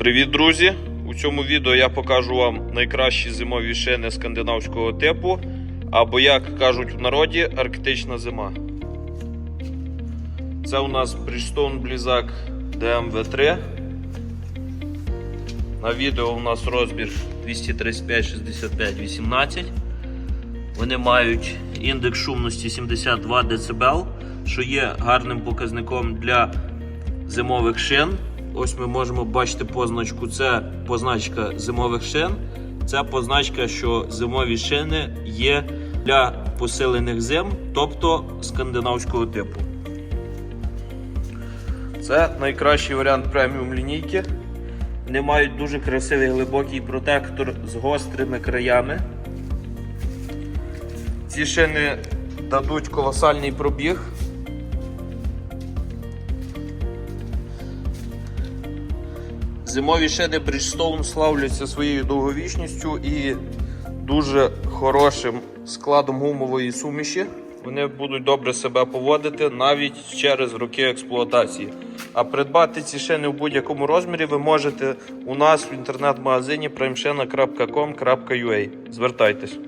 Привіт, друзі! У цьому відео я покажу вам найкращі зимові шини скандинавського типу, або, як кажуть в народі, арктична зима. Це у нас Bridgestone Blizzak DMV3. На відео у нас розбір 235 65 18. Вони мають індекс шумності 72 дБ, що є гарним показником для зимових шин. Ось ми можемо бачити позначку. Це позначка зимових шин. Це позначка, що зимові шини є для посилених зим, тобто скандинавського типу. Це найкращий варіант преміум лінійки. Вони мають дуже красивий глибокий протектор з гострими краями. Ці шини дадуть колосальний пробіг. Зимові шини Bridgestone славляться своєю довговічністю і дуже хорошим складом гумової суміші. Вони будуть добре себе поводити навіть через роки експлуатації. А придбати ці шини в будь-якому розмірі ви можете у нас в інтернет-магазині primeshina.com.ua. Звертайтесь.